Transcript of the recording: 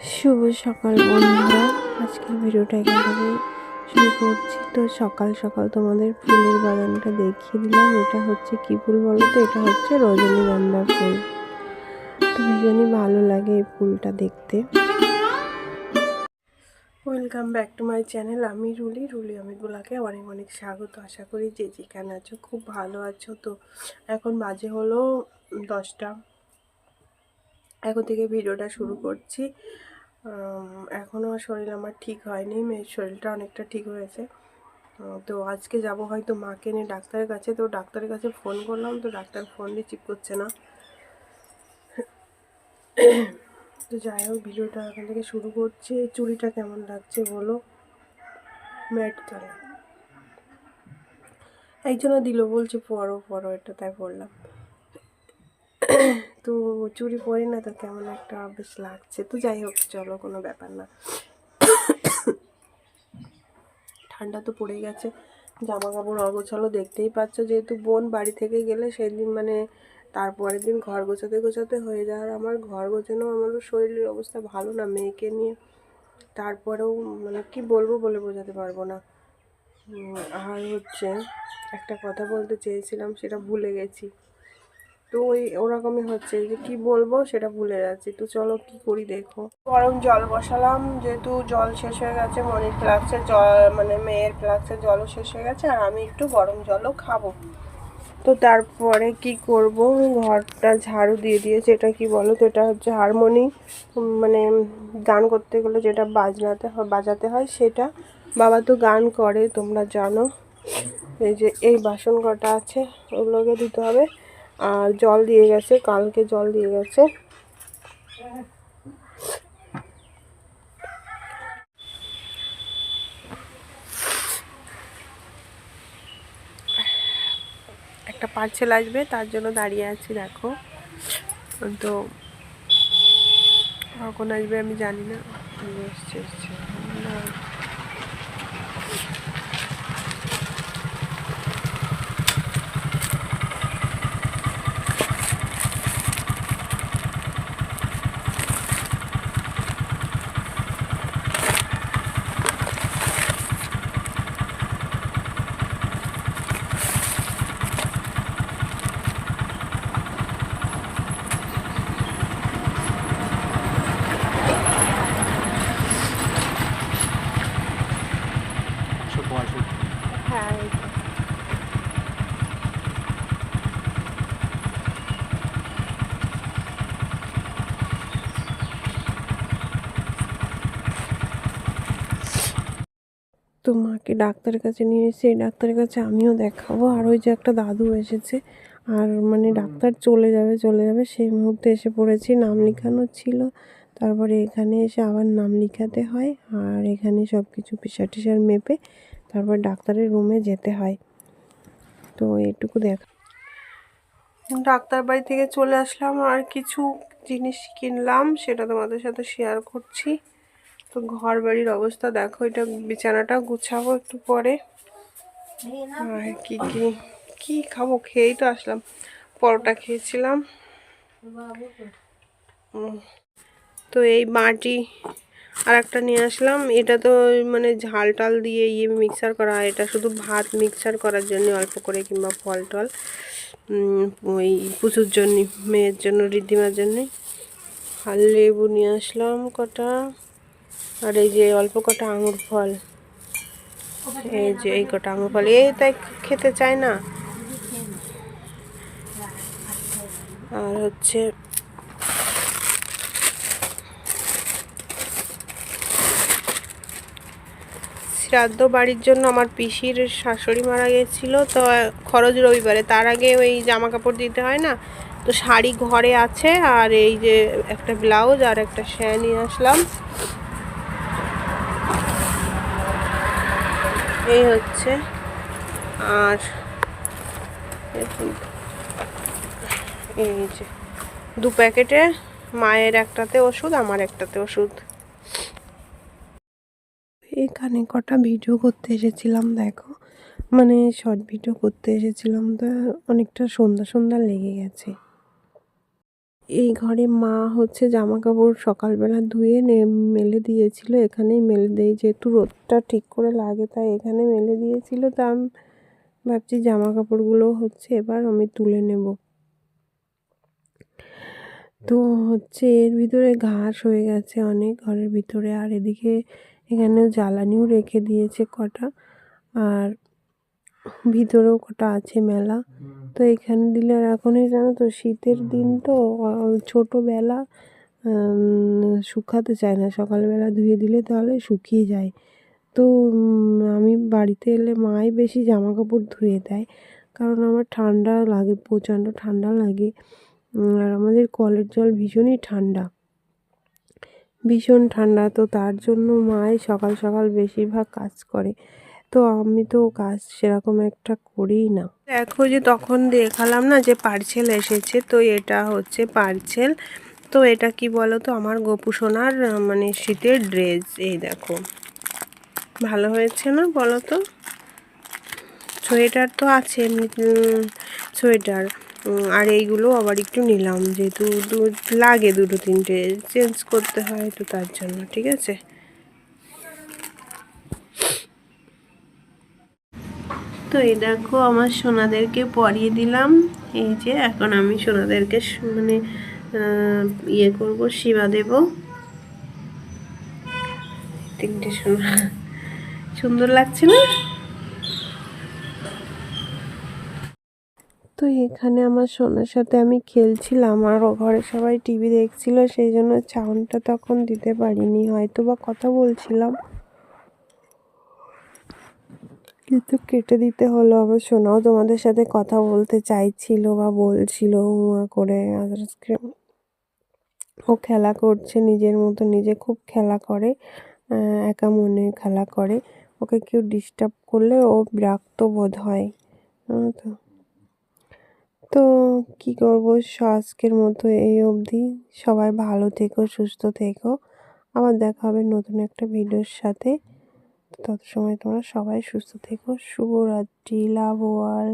শুভ সকাল বন্ধুরা। আজকের ভিডিওটা এখান থেকে শুরু করছি। তো সকাল সকাল তোমাদের ফুলের বাগানটা দেখিয়ে দিলাম। এটা হচ্ছে কি ফুল বলো তো? এটা হচ্ছে রজনীগন্ধা ফুল। তো ভীষণই ভালো লাগে এই ফুলটা দেখতে। Welcome back to my channel আমি রুলি। রুলি অমিতগুলাকে অনেক অনেক স্বাগত। আশা করি যে যেখানে আছো খুব ভালো আছো। তো এখন বাজে হলো দশটা। এখন থেকে ভিডিওটা শুরু করছি। এখনও শরীর আমার ঠিক হয়নি, মেয়ের শরীরটা অনেকটা ঠিক হয়েছে। তো আজকে যাব হয়তো মাকে নিয়ে ডাক্তারের কাছে, তো ডাক্তারের কাছে ফোন করলাম, তো ডাক্তার ফোন রিসিভ করছে না। তো যাই হোক, ভিডিওটা এখান থেকে শুরু করছি। চুড়িটা কেমন লাগছে বলো? ম্যাট তলা এই জন্য দিল বলছে, পরো পরো, এটা তাই পড়লাম তো চুরি পরি না তো কেমন একটা বেশ লাগছে। তো যাই হোক, চলো কোনো ব্যাপার না। ঠান্ডা তো পড়ে গেছে জামা কাপড় অগোছালো দেখতেই পাচ্ছ। যেহেতু বোন বাড়ি থেকে গেলে সেদিন মানে তারপরের দিন ঘর গোছাতে গোছাতে হয়ে যাওয়ার আমার ঘর গোছানো আমারও শরীরের অবস্থা ভালো না, মেয়েকে নিয়ে তারপরেও মানে কি বলব বলে বোঝাতে পারব না। আর হচ্ছে একটা কথা বলতে চেয়েছিলাম, সেটা ভুলে গেছি। তো ওই ওরকমই হচ্ছে যে কি বলব সেটা ভুলে যাচ্ছি। তো চলো কি করি দেখো। গরম জল বসালাম, যেহেতু জল শেষ হয়ে গেছে, মনির ফ্লাক্সের জল মানে মেয়ের ফ্লাক্সের জলও শেষ হয়ে গেছে, আর আমি একটু গরম জলও খাব। তো তারপরে কি করব? ঘরটা ঝাড়ু দিয়ে দিয়েছে, এটা কি বলো তো? এটা হচ্ছে হারমোনি মানে গান করতে গেলে যেটা বাজনাতে হয়, বাজাতে হয় সেটা। বাবা তো গান করে, তোমরা জানো। এই যে এই বাসন কটা আছে, ওগুলোকে দিতে হবে। আর জল দিয়ে গেছে, কালকে জল দিয়ে গেছে। একটা পার্সেল আসবে, তার জন্য দাঁড়িয়ে আছি, দেখো। তো, কখন আসবে আমি জানি না। এসছে এসছে। তো মাকে ডাক্তারের কাছে নিয়ে এসে এই ডাক্তারের কাছে আমিও দেখাবো। আর ওই যে একটা দাদু এসেছে আর মানে ডাক্তার চলে যাবে চলে যাবে। সেই মুহূর্তে এসে পড়েছি নাম লেখানো ছিল। তারপরে এখানে এসে আবার নাম লিখাতে হয় আর এখানে সব কিছু প্রেশার টিশার মেপে তারপর ডাক্তারের রুমে যেতে হয়। তো এটুকু দেখ। ডাক্তার বাড়ি থেকে চলে আসলাম আর কিছু জিনিস কিনলাম সেটা তোমাদের সাথে শেয়ার করছি। তো ঘর বাড়ির অবস্থা, দেখো এটা বিছানাটা গুছাবো একটু পরে। আর কি কি কি খাব? খেয়েই তো আসলাম। পরোটা খেয়েছিলাম। তো এই বাটি আর একটা নিয়ে আসলাম। এটা তো মানে ঝাল টাল দিয়ে ইয়ে মিক্সার করা হয়। এটা শুধু ভাত মিক্সার করার জন্য অল্প করে কিংবা ফল টল ওই পুজোর জন্য, মেয়ের জন্য ঋদ্ধিমার জন্যে। আর লেবু নিয়ে আসলাম কটা। আর এই যে অল্প কটা আঙুর ফল। এই যে এই কটা আঙুর ফল। এই তাই খেতে চায় না। আর হচ্ছে শ্রাদ্ধ বাড়ির জন্য আমার পিসির শাশুড়ি মারা গেছিল, তো খরচ রবিবারে। তার আগে ওই জামা কাপড় দিতে হয় না, তো শাড়ি ঘরে আছে, আর এই যে একটা ব্লাউজ আর একটা শ্যা নিয়ে আসলাম। এই হচ্ছে। আর এই যে, দু প্যাকেটে মায়ের একটাতে ওষুধ, আমার একটাতে ওষুধ। এখানে কটা ভিডিও করতে এসেছিলাম, দেখো। মানে শর্ট ভিডিও করতে এসেছিলাম, তো অনেকটা সন্ধ্যা সন্ধ্যা লেগে গেছে। এই ঘরে মা হচ্ছে জামা কাপড় সকালবেলা ধুয়ে মেলে দিয়েছিল। এখানেই মেলে দেয় যেহেতু রোদটা ঠিক করে লাগে, তাই এখানে মেলে দিয়েছিল। তা আমি ভাবছি জামা কাপড়গুলো হচ্ছে এবার আমি তুলে নেব। তো হচ্ছে এর ভিতরে ঘাস হয়ে গেছে অনেক ঘরের ভিতরে, আর এদিকে এখানেও জ্বালানিও রেখে দিয়েছে কটা। আর ভিতরেও কটা আছে মেলা। তো এখানে দিলে আর এখনই জানো তো শীতের দিন তো ছোটোবেলা শুকাতে চায় না। সকালবেলা ধুয়ে দিলে তাহলে শুকিয়ে যায়। তো আমি বাড়িতে এলে মাই বেশি জামা কাপড় ধুয়ে দেয়। কারণ আমার ঠান্ডা লাগে, প্রচণ্ড ঠান্ডা লাগে। আর আমাদের কলের জল ভীষণই ঠান্ডা। ভীষণ ঠান্ডা। তো তার জন্য মাই সকাল সকাল বেশিরভাগ কাজ করে। তো আমি তো কাজ সেরকম একটা করি না। দেখো যে তখন দেখালাম না যে পার্সেল এসেছে, তো এটা হচ্ছে পার্সেল। তো এটা কি বলো তো আমার গোপু সোনার মানে শীতের ড্রেস, এই দেখো। ভালো হয়েছে না বলো তো সোয়েটার তো আছে সোয়েটার। আর এইগুলো আবার একটু নিলাম, যেহেতু লাগে দুটো তিনটে। চেঞ্জ করতে হয় তো তার জন্য, ঠিক আছে? তো এই দেখো, আমার সোনাদেরকে পরিয়ে দিলাম। এই যে, এখন আমি সোনাদেরকে মানে ইয়ে করব, শিবা দেব। তিনটে সোনা। সুন্দর লাগছে না? তো এখানে আমার সোনার সাথে আমি খেলছিলাম, আর ঘরে সবাই টিভি দেখছিল, সেই জন্য সাউন্ডটা তখন দিতে পারিনি হয়তো বা কথা বলছিলাম। কিন্তু কেটে দিতে হলো। আমার সোনাও তোমাদের সাথে কথা বলতে চাইছিল বা বলছিল করে। আজকে ও খেলা করছে নিজের মতো, নিজে খুব খেলা করে একা মনে খেলা করে। ওকে কেউ ডিস্টার্ব করলে ও বিরক্ত বোধ হয় তো। তো কী করব? আজকের মতো এই অবধি। সবাই ভালো থেকো, সুস্থ থেকো। আবার দেখা হবে নতুন একটা ভিডিওর সাথে। তত সময় তোমরা সবাই সুস্থ থেকো। শুভরাত্রি লাভ ওয়াল